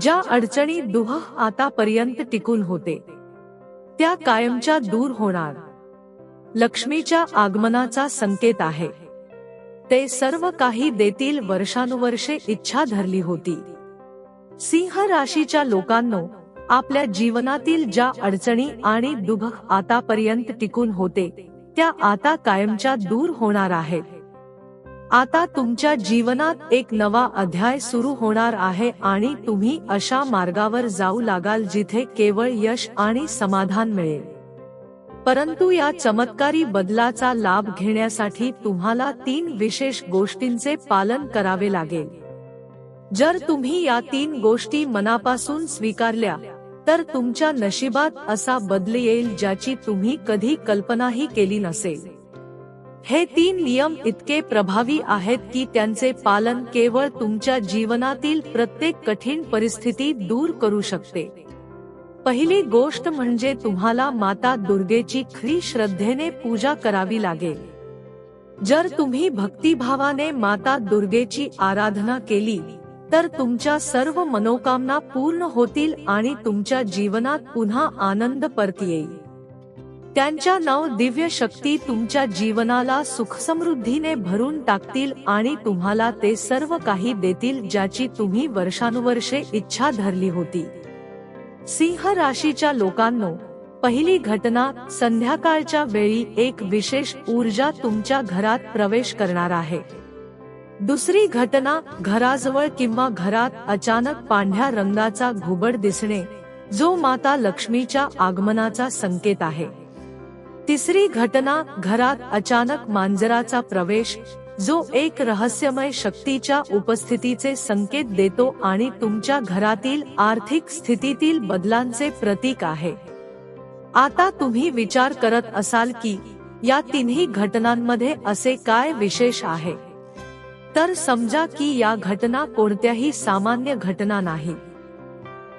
ज्या अडचणी दुह आतापर्यंत टिकून होते त्या कायमच्या दूर होणार. लक्ष्मीच्या आगमनाचा संकेत आहे. ते सर्व काही देतील वर्षानुवर्षे इच्छा धरली होती. सिंह राशीच्या लोकांनो आपल्या जीवनातील ज्या अडचणी आणि दुःख आतापर्यंत टिकून होते त्या आता कायमच्या दूर होणार आहेत. आता तुमच्या जीवनात एक नवा अध्याय सुरू होणार आहे आणि तुम्ही अशा मार्गावर जाऊ लागाल जिथे केवळ यश आणि समाधान मिळेल. परंतु या चमत्कारी बदलाचा लाभ घेण्यासाठी तुम्हाला तीन विशेष गोष्टींचे पालन करावे लागेल. जर तुम्ही या तीन गोष्टी मनापासून स्वीकारल्या तर तुमच्या नशिबात असा बदल येईल ज्याची तुम्ही कधी कल्पनाही केली नसेल. हे तीन नियम इतके प्रभावी आहेत की त्यांचे पालन केवळ तुमच्या जीवनातील प्रत्येक कठीण परिस्थिती दूर करू शकते. पहिली गोष्ट म्हणजे तुम्हाला माता दुर्गेची खरी श्रद्धेने पूजा करावी लागेल. जर तुम्ही भक्तिभावाने माता दुर्गेची आराधना केली तर तुमच्या सर्व मनोकामना पूर्ण होतील आणि तुमच्या जीवनात पुन्हा आनंद परत येईल. त्यांच्या नव दिव्य शक्ती तुमच्या जीवनाला सुखसमृद्धीने भरून टाकतील आणि तुम्हाला ते सर्व काही देतील ज्याची तुम्ही वर्षानुवर्षे इच्छा धरली होती. सिंह राशीच्या लोकांनो पहिली घटना संध्याकाळच्या वेळी एक विशेष ऊर्जा तुमच्या घरात प्रवेश करणार आहे. दुसरी घटना घराजवळ किंवा घरात अचानक पांढऱ्या रंगाचा घुबड दिसणे जो माता लक्ष्मीच्या आगमनाचा संकेत आहे. तिसरी घटना घरात अचानक मांजराचा प्रवेश जो एक रहस्यमय शक्तीच्या उपस्थितीचे संकेत देतो आणि तुमच्या घरातील आर्थिक स्थितीतील बदलांचे प्रतीक आहे. आता तुम्ही विचार करत असाल की या तिन्ही घटनांमध्ये असे काय विशेष आहे? तर समजा की या घटना कोणत्याही सामान्य घटना नाही.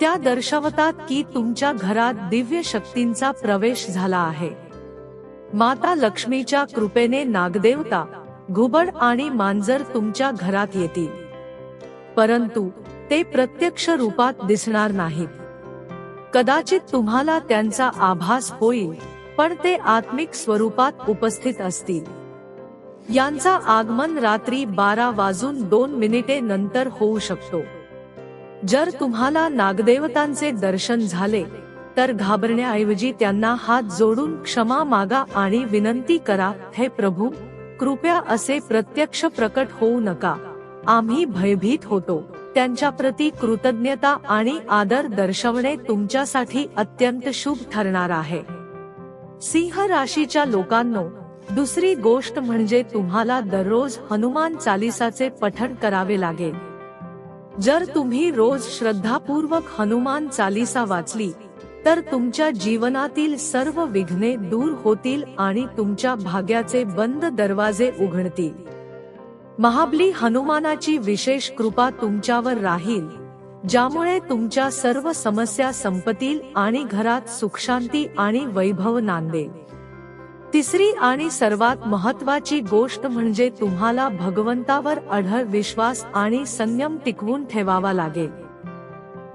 त्या दर्शवतात की तुमच्या घरात दिव्य शक्तींचा प्रवेश झाला आहे. माता लक्ष्मीच्या कृपेने नागदेवता घुबड आणि मांजर तुमच्या घरात येतील. परंतु ते प्रत्यक्ष रूपात दिसणार नाहीत. कदाचित तुम्हाला त्यांचा आभास होईल पण ते आत्मिक स्वरूपात उपस्थित असतील. यांचा आगमन रात्री बारा वाजून दोन मिनिटे नंतर होऊ शकतो. जर तुम्हाला नागदेवतांचे दर्शन झाले तर घाबरण्याऐवजी त्यांना हात जोडून क्षमा मागा आणि विनंती करा हे प्रभू कृपया असे प्रत्यक्ष प्रकट होऊ नका. आम्ही भयभीत होतो. त्यांच्या प्रती कृतज्ञता आणि आदर दर्शवणे तुमच्यासाठी अत्यंत शुभ ठरणार आहे. सिंह राशीच्या लोकांनो दुसरी गोष्ट म्हणजे तुम्हाला दररोज हनुमान चालिसाचे पठण करावे लागेल. जर तुम्ही रोज श्रद्धापूर्वक हनुमान चालिसा वाचली तर तुमच्या जीवनातील सर्व विघ्ने दूर होतील आणि तुमच्या भाग्याचे बंद दरवाजे उघडतील. महाबली हनुमानाची विशेष कृपा तुमच्यावर राहील ज्यामुळे तुमच्या सर्व समस्या संपतील आणि घरात सुखशांती आणि वैभव नांदेल. तिसरी आणि सर्वात महत्वाची गोष्ट म्हणजे तुम्हाला भगवंतावर अढळ विश्वास आणि संयम टिकवून ठेवावा लागेल.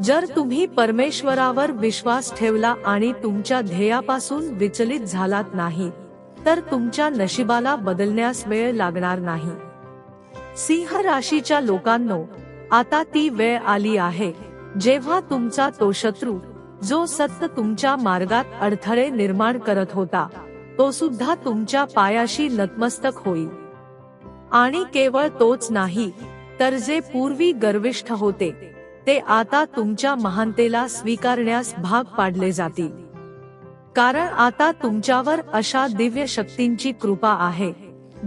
जर तुम्ही परमेश्वरावर विश्वास ठेवला आणि तुमच्या ध्येयापासून विचलित झालात नाही तर तुमच्या नशिबाला बदलण्यास वेळ लागणार नाही. सिंह राशीच्या लोकांनो आता ती वेळ आली आहे जेव्हा तुमचा तो शत्रू जो सत्य तुमच्या मार्गात अडथळे निर्माण करत होता तो सुद्धा तुमच्या पायाशी नतमस्तक होईल. आणि केवळ तोच नाही तर जे पूर्वी गर्विष्ठ होते ते आता तुमच्या महानतेला स्वीकारण्यास भाग पाडले जातील. कारण आता तुमच्यावर अशा दिव्य शक्तींची कृपा आहे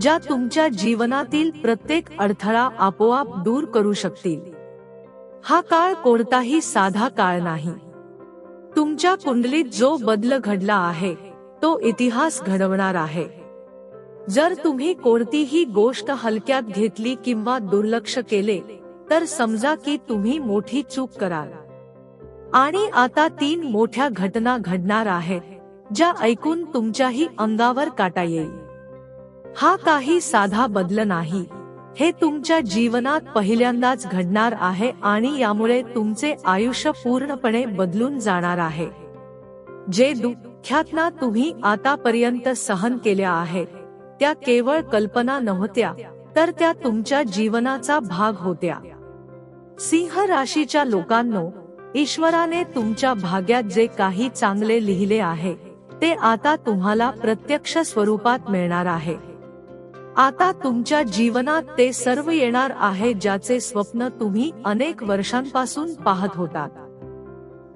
ज्या तुमच्या जीवनातील प्रत्येक अडथळा आपोआप दूर करू शकतील. हा काळ कोणताही साधा काळ नाही. तुमच्या कुंडलीत जो बदल घडला आहे तो इतिहास घडवणार आहे. जर तुम्ही कोणतीही गोष्ट हलक्यात घेतली किंवा दुर्लक्ष केले तर समजा की तुम्ही मोठी चूक कराल. आणि आता तीन मोठ्या घटना घडणार आहेत ज्या ऐकून तुमच्याही अंगावर काटा येईल. हा काही साधा बदल नाही. हे तुमच्या जीवनात पहिल्यांदाच घडणार आहे आणि यामुळे तुमचे आयुष्य पूर्णपणे बदलून जाणार आहे. जे दुःख्यातना तुम्ही आतापर्यंत सहन केल्या आहेत त्या केवळ कल्पना नव्हत्या तर त्या तुमच्या जीवनाचा भाग होत्या. सिंह राशीच्या लोकांनो ईश्वराने तुमच्या भाग्यात जे काही चांगले लिहिले आहे ते आता तुम्हाला प्रत्यक्ष स्वरूपात मिळणार आहे. आता तुमच्या जीवनात ते सर्व येणार आहे ज्याचे स्वप्न तुम्ही अनेक वर्षांपासून पाहत होतात.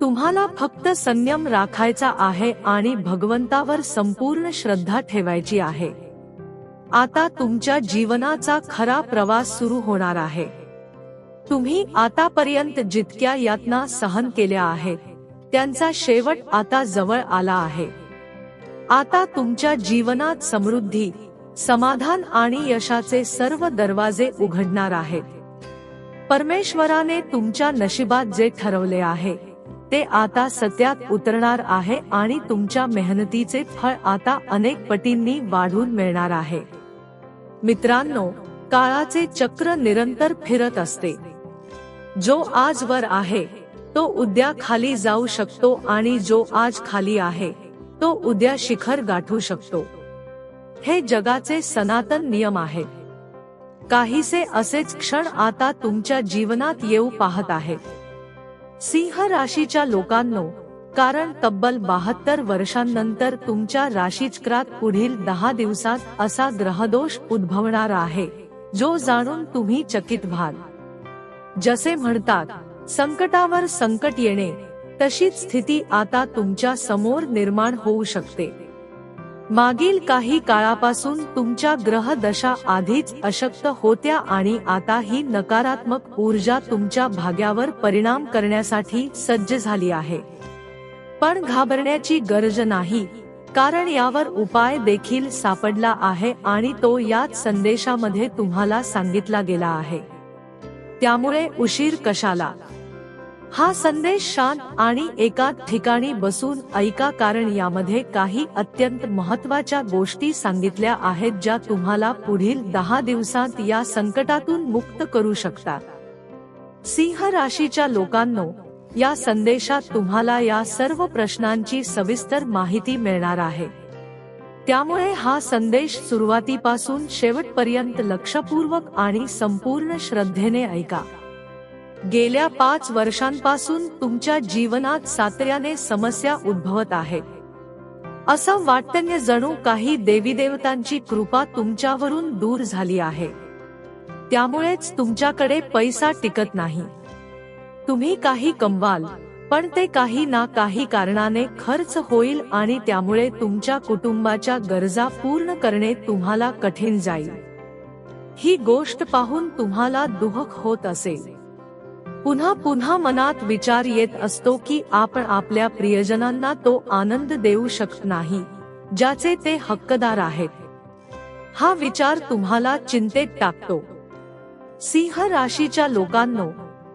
तुम्हाला फक्त संयम राखायचा आहे आणि भगवंतावर संपूर्ण श्रद्धा ठेवायची आहे. आता तुमच्या जीवनाचा खरा प्रवास सुरू होणार आहे. तुम्ही आतापर्यंत जितक्या यातना सहन केल्या आहेत त्यांचा शेवट आता जवळ आला आहे. आता तुमच्या जीवनात समृद्धी समाधान आणि यशाचे सर्व दरवाजे उघडणार आहेत. परमेश्वराने तुमच्या नशिबात जे ठरवले आहे ते आता सत्यात उतरणार आहे आणि तुमच्या मेहनतीचे फळ आता अनेक पटींनी वाढून मिळणार आहे. मित्रांनो काळाचे चक्र निरंतर फिरत असते. जो आज वर आहे तो उद्या खाली जाऊ शकतो आणि जो आज खाली आहे तो उद्या शिखर गाठू शकतो. हे जगाचे सनातन नियम आहेत काहीसे असेच क्षण आता तुमच्या जीवनात येऊ पाहत आहेत सिंह राशीच्या लोकांनो कारण तब्बल बहात्तर वर्षांनंतर तुमच्या राशीचक्रात पुढील दहा दिवसात असा ग्रहदोष उद्भवणार आहे जो जाणून तुम्ही चकित व्हाल. जसे म्हणतात संकटावर संकट येणे तशीच स्थिती आता तुमच्यासमोर निर्माण होऊ शकते. मागील काही काळापासून तुमच्या ग्रह दशा आधीच अशक्त होत्या आणि आता ही नकारात्मक ऊर्जा तुमच्या भाग्यावर परिणाम करण्यासाठी सज्ज झाली आहे. पण घाबरण्याची गरज नाही कारण यावर उपाय देखील सापडला आहे आणि तो याच संदेशामध्ये तुम्हाला सांगितला गेला आहे. त्यामुळे उशीर कशाला? हा संदेश शांत आणि एका ठिकाणी बसून ऐका कारण यामध्ये काही अत्यंत महत्त्वाच्या गोष्टी सांगितल्या आहेत ज्या तुम्हाला पुढील दहा दिवसांत या संकटातून मुक्त करू शकतात. सिंह राशीच्या लोकांनो या संदेशात तुम्हाला या सर्व प्रश्नांची सविस्तर माहिती मिळणार आहे. त्यामुळे हा संदेश सुरुवातीपासून शेवटपर्यंत लक्षपूर्वक आणि संपूर्ण श्रद्धेने ऐका. गेल्या पाच वर्षांपासून तुमच्या जीवनात सातऱ्याने समस्या उद्भवत आहेत. असं वाटतं जणू काही देवीदेवतांची कृपा तुमच्यावरून दूर झाली आहे. त्यामुळेच तुमच्याकडे पैसा टिकत नाही. तुम्ही काही कमवाल. पण ते काही ना काही कारणाने खर्च होईल आणि त्यामुळे तुमच्या कुटुंबाच्या गरजा पूर्ण करणे तुम्हाला कठीण जाईल. ही गोष्ट पाहून तुम्हाला दुःख होत असेल. पुन्हा पुन्हा मनात विचार येत असतो की आपण आपल्या प्रियजनांना तो आनंद देऊ शकत नाही ज्याचे ते हक्कदार आहेत. हा विचार तुम्हाला चिंतेत टाकतो. सिंह राशीच्या लोकांनो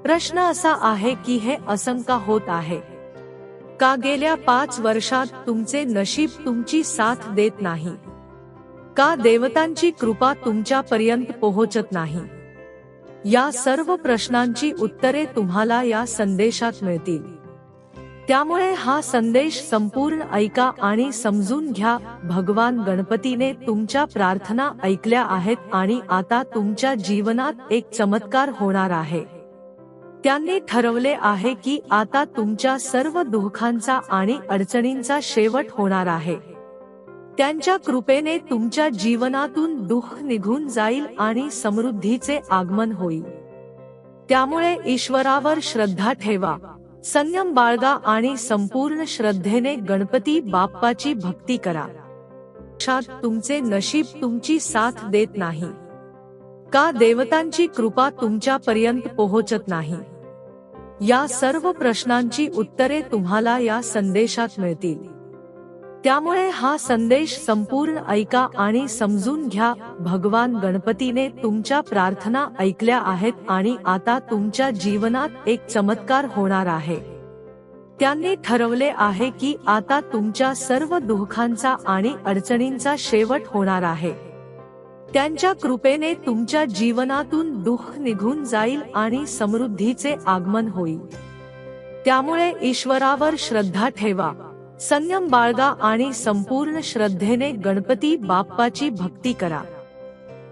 प्रश्न असा आहे की हे असंका होत आहे. का गेल्या पाच वर्षात तुमचे नशीब तुमची साथ देत नाही? का देवतांची कृपा तुमच्यापर्यंत पोहोचत नाही? या सर्व प्रश्नांची उत्तरे तुम्हाला या संदेशात मिळतील. त्यामुळे हा संदेश संपूर्ण ऐका आणि समजून घ्या. भगवान गणपतीने तुमच्या प्रार्थना ऐकल्या आहेत आणि आता तुमच्या जीवनात एक चमत्कार होणार आहे. त्यांनी ठरवले आहे की आता तुमच्या सर्व दुःखांचा आणि अडचणींचा शेवट होणार आहे. त्यांच्या कृपेने तुमच्या जीवनातून दुःख निघून जाईल आणि समृद्धीचे आगमन होईल. त्यामुळे ईश्वरावर श्रद्धा ठेवा. संयम बाळगा आणि संपूर्ण श्रद्धेने गणपती बाप्पाची भक्ती करा. तुमचे नशीब तुमची साथ देत नाही. का देवतांची कृपा तुमच्यापर्यंत पोहोचत नाही? या सर्व प्रश्नांची उत्तरे तुम्हाला या संदेशात मिळतील. त्यामुळे हा संदेश संपूर्ण ऐका आणि समजून घ्या. भगवान गणपतीने तुमच्या प्रार्थना ऐकल्या आहेत आणि आता तुमच्या जीवनात एक चमत्कार होणार आहे. त्यांनी ठरवले आहे की आता तुमच्या सर्व दुःखांचा आणि अडचणींचा शेवट होणार आहे. त्यांच्या कृपेने तुमच्या जीवनातून दुःख निघून जाईल आणि समृद्धीचे आगमन होईल. त्यामुळे ईश्वरावर श्रद्धा ठेवा. संयम बाळगा आणि संपूर्ण श्रद्धेने गणपती बाप्पाची भक्ती करा.